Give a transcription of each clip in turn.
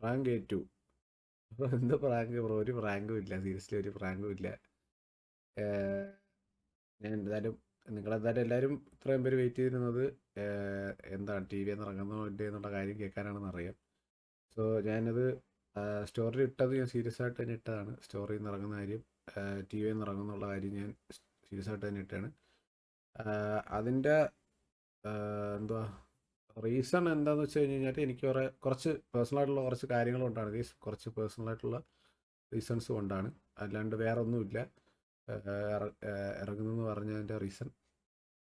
Prank ഏറ്റു എന്ത് prank bro ഒരു പ്രാങ്കും ഇല്ല. സീരിയസ്ലി ഒരു പ്രാങ്കും ഇല്ല. ഞാൻ എന്തായാലും നിങ്ങളെന്തായാലും എല്ലാവരും ഇത്രയും പേര് വെയിറ്റ് ചെയ്തിരുന്നത് എന്താണ് ടി വി ഇറങ്ങുന്നോ ഇല്ലേ എന്നുള്ള കാര്യം കേൾക്കാനാണെന്ന് അറിയാം. സോ ഞാനത് സ്റ്റോറി ഇട്ടത് ഞാൻ സീരിയസ് ആയിട്ട് തന്നെ ഇട്ടതാണ്. സ്റ്റോറിയിൽ നിന്ന് ഇറങ്ങുന്ന കാര്യം ടി വിയിൽ നിന്ന് ഇറങ്ങുന്നുള്ള കാര്യം ഞാൻ സീരിയസ് ആയിട്ട് തന്നെ ഇട്ടാണ് അതിന്റെ എന്തുവാ? റീസൺ എന്താണെന്ന് വെച്ച് കഴിഞ്ഞ് കഴിഞ്ഞാൽ എനിക്ക് കുറേ കുറച്ച് പേഴ്സണലായിട്ടുള്ള കുറച്ച് കാര്യങ്ങൾ കൊണ്ടാണ്. ഗൈസ് കുറച്ച് പേഴ്സണലായിട്ടുള്ള റീസൺസ് കൊണ്ടാണ്. അല്ലാണ്ട് വേറെ ഒന്നുമില്ല ഇറങ്ങുന്നതെന്ന് പറഞ്ഞതിന്റെ റീസൺ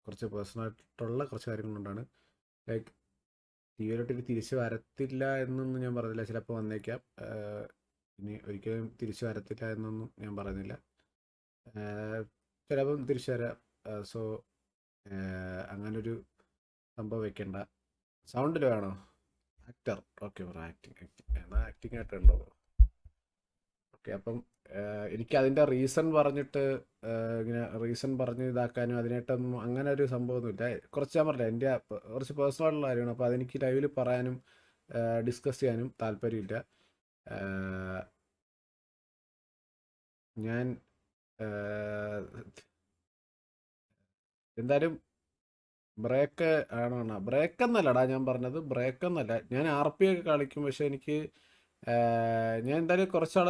കുറച്ച് പേഴ്സണലായിട്ടുള്ള കുറച്ച് കാര്യങ്ങൾ കൊണ്ടാണ്. ലൈക്ക് ടി വിയിലോട്ട് തിരിച്ച് വരത്തില്ല എന്നൊന്നും ഞാൻ പറഞ്ഞില്ല. ചിലപ്പോൾ വന്നേക്കാം. ഇനി ഒരിക്കലും തിരിച്ച് വരത്തില്ല എന്നൊന്നും ഞാൻ പറയുന്നില്ല. ചിലപ്പം തിരിച്ചു വരാം. സോ അങ്ങനൊരു സംഭവം വെക്കണ്ട. സൗണ്ടിൽ വേണോ? Actor okay bro acting acting എന്നാൽ ആക്ടിങ് ആയിട്ടുണ്ടോ ഓക്കെ അപ്പം എനിക്ക് അതിന്റെ റീസൺ പറഞ്ഞിട്ട് ഇങ്ങനെ റീസൺ പറഞ്ഞ് ഇതാക്കാനും അതിനായിട്ടൊന്നും അങ്ങനെ ഒരു സംഭവമൊന്നുമില്ല. കുറച്ച് ഞാൻ പറഞ്ഞില്ല എന്റെ കുറച്ച് പേഴ്സണൽ ആയിട്ടുള്ള കാര്യമാണ്. അപ്പോൾ അതെനിക്ക് ലൈവിൽ പറയാനും ഡിസ്കസ് ചെയ്യാനും താല്പര്യമില്ല. ഞാൻ എന്തായാലും ബ്രേക്ക് ആണോ ബ്രേക്ക് എന്നല്ലടാ ഞാൻ പറഞ്ഞത്. ബ്രേക്ക് എന്നല്ല. ഞാൻ ആർ പി ഒക്കെ കളിക്കും പക്ഷെ എനിക്ക് ഞാൻ എന്തായാലും കുറച്ചാൾ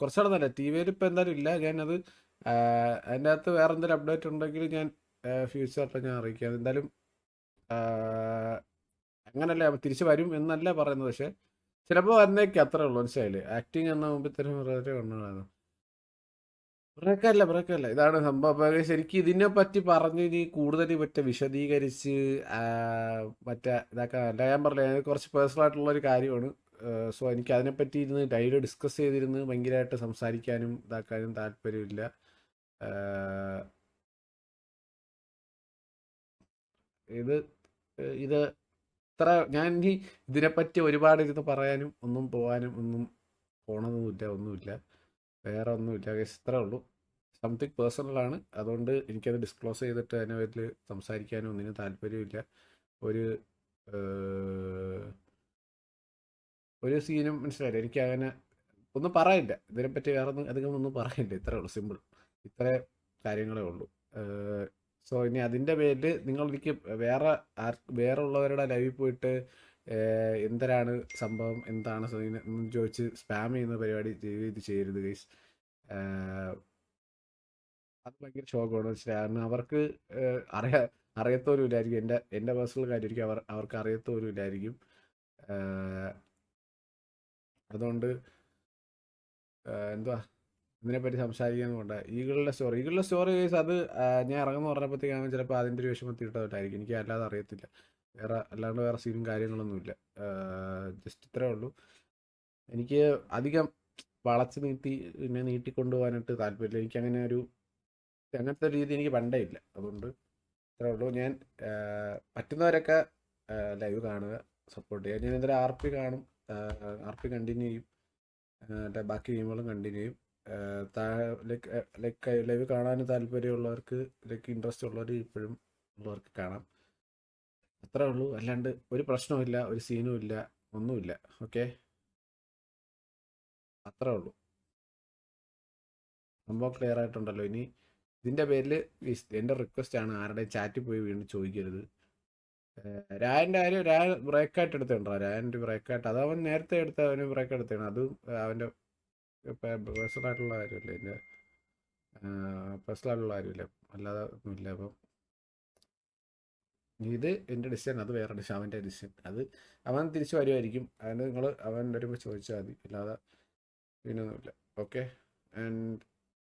കുറച്ചാളെന്നല്ല ടി വിയിൽ ഇപ്പം എന്തായാലും ഇല്ല. ഞാനത് അതിന്റെ അകത്ത് വേറെ എന്തെങ്കിലും അപ്ഡേറ്റ് ഉണ്ടെങ്കിൽ ഞാൻ ഫ്യൂച്ചറിൽ ഞാൻ അറിയിക്കാം. എന്തായാലും അങ്ങനല്ല തിരിച്ച് വരും എന്നല്ല പറയുന്നത്. പക്ഷെ ചിലപ്പോൾ വന്നേക്ക് അത്രേ ഉള്ളൂ. മനസ്സിലായില്ലേ? ആക്ടിങ് എന്ന മുമ്പിൽ വളരെ ഒന്നാണ് ബ്രേക്ക് ബ്രേക്കല്ല ഇതാണ് സംഭവം. ശരിക്കും ഇതിനെ പറ്റി പറഞ്ഞ് ഇനി കൂടുതൽ മറ്റേ വിശദീകരിച്ച് മറ്റേ ഇതാക്കാൻ ഞാൻ പറഞ്ഞില്ല ഞാൻ കുറച്ച് പേഴ്സണൽ ആയിട്ടുള്ള ഒരു കാര്യമാണ് സോ എനിക്ക് അതിനെപ്പറ്റി ഇരുന്ന് ഡൈലി ഡിസ്കസ് ചെയ്തിരുന്ന് ഭയങ്കരമായിട്ട് സംസാരിക്കാനും ഇതാക്കാനും താല്പര്യമില്ല. ഇത് ഇത് ഇത്ര. ഞാൻ ഇനി ഇതിനെപ്പറ്റി ഒരുപാട് ഇരുന്ന് പറയാനും ഒന്നും പോകാനും ഒന്നും പോണതൊന്നുമില്ല ഒന്നുമില്ല. വേറെ ഒന്നുമില്ല ഇത്രേ ഉള്ളൂ. സംതിങ് പേഴ്സണലാണ് അതുകൊണ്ട് എനിക്കത് ഡിസ്ക്ലോസ് ചെയ്തിട്ട് അതിനെ പേരിൽ സംസാരിക്കാനും ഒന്നിനും താല്പര്യമില്ല. ഒരു ഒരു സീനും മനസ്സിലായില്ല? എനിക്ക് അങ്ങനെ ഒന്നും പറയില്ല ഇതിനെപ്പറ്റി വേറെ ഒന്നും അധികം ഒന്നും പറയില്ല ഇത്രേ ഉള്ളൂ. സിമ്പിൾ ഇത്രേ കാര്യങ്ങളേ ഉള്ളൂ. സോ ഇനി അതിന്റെ പേരിൽ നിങ്ങൾ എനിക്ക് വേറെ വേറെ ഉള്ളവരുടെ ലൈവിൽ പോയിട്ട് എന്തരാണ് സംഭവം? എന്താണ് ചോദിച്ച് സ്പാം ചെയ്യുന്ന പരിപാടി ഇത് ചെയ്യരുത് ഗൈസ് അത് ഭയങ്കര ഷോക്കാണ് കാരണം അവർക്ക് അറിയാ അറിയത്തോലും ഇല്ലായിരിക്കും. എന്റെ എന്റെ പേഴ്സണൽ കാര്യമായിരിക്കും അവർ അവർക്ക് അറിയത്തോലും ഇല്ലായിരിക്കും. അതുകൊണ്ട് എന്തുവാ? ഇതിനെപ്പറ്റി സംസാരിക്കാൻ കൊണ്ട്. ഈകളുടെ സ്റ്റോറി ഈകളുടെ സ്റ്റോറി കേസ് അത് ഞാൻ ഇറങ്ങുന്ന പറഞ്ഞപ്പോഴത്തേക്കാണ് ചിലപ്പോൾ അതിന്റെ ഒരു വിഷമത്തിൽ ഇട്ടതായിരിക്കും എനിക്ക് അല്ലാതെ അറിയത്തില്ല. വേറെ അല്ലാണ്ട് വേറെ സീനും കാര്യങ്ങളൊന്നുമില്ല. ജസ്റ്റ് ഇത്രേ ഉള്ളൂ. എനിക്ക് അധികം വളച്ച് നീട്ടി പിന്നെ നീട്ടിക്കൊണ്ടുപോകാനായിട്ട് താല്പര്യമില്ല. എനിക്ക് അങ്ങനെ ഒരു അങ്ങനത്തെ രീതി എനിക്ക് പണ്ടേ ഇല്ല. അതുകൊണ്ട് ഇത്രേ ഉള്ളൂ. ഞാൻ പറ്റുന്നവരൊക്കെ ലൈവ് കാണുക സപ്പോർട്ട് ചെയ്യുക. ഞാൻ എന്തായാലും ആർ പി കാണും. ആർ പി കണ്ടിന്യൂ ചെയ്യും. എന്റെ ബാക്കി ഗെയിമുകളും കണ്ടിന്യൂ ചെയ്യും. ലൈക്ക് ലൈവ് കാണാൻ താല്പര്യമുള്ളവർക്ക് ലൈക്ക് ഇൻട്രസ്റ്റ് ഉള്ളവർ ഇപ്പോഴും ഉള്ളവർക്ക് കാണാം. അത്രേ ഉള്ളൂ. അല്ലാണ്ട് ഒരു പ്രശ്നവുമില്ല ഒരു സീനും ഇല്ല ഒന്നുമില്ല ഓക്കെ അത്രേ ഉള്ളൂ. സംഭവം ക്ലിയർ ആയിട്ടുണ്ടല്ലോ ഇനി. ഇതിന്റെ പേരിൽ എന്റെ റിക്വസ്റ്റ് ആണ് ആരുടെ ചാറ്റിൽ പോയി വീണ്ടും ചോദിക്കരുത്. രായന്റെ കാര്യം രായ ബ്രേക്കായിട്ട് എടുത്തിട്ടുണ്ടോ? രായന്റെ ബ്രേക്കായിട്ട് അത് അവൻ നേരത്തെ എടുത്ത അവന് ബ്രേക്ക് എടുത്തതാണ് അതും അവന്റെ പേഴ്സണലായിട്ടുള്ള കാര്യമല്ലേ? എന്റെ പേഴ്സണലായിട്ടുള്ള കാര്യമില്ല? അല്ലാതെ ഒന്നുമില്ല അപ്പം. ഇത് എന്റെ ഡിസിഷൻ അത് വേറെ ഡിസിഷൻ അവന്റെ ഡിസിഷൻ. അത് അവൻ തിരിച്ചു വരുമായിരിക്കും അതിന് നിങ്ങൾ അവൻ വരുമ്പോൾ ചോദിച്ചാൽ മതി. അല്ലാതെ പിന്നൊന്നുമില്ല. Okay and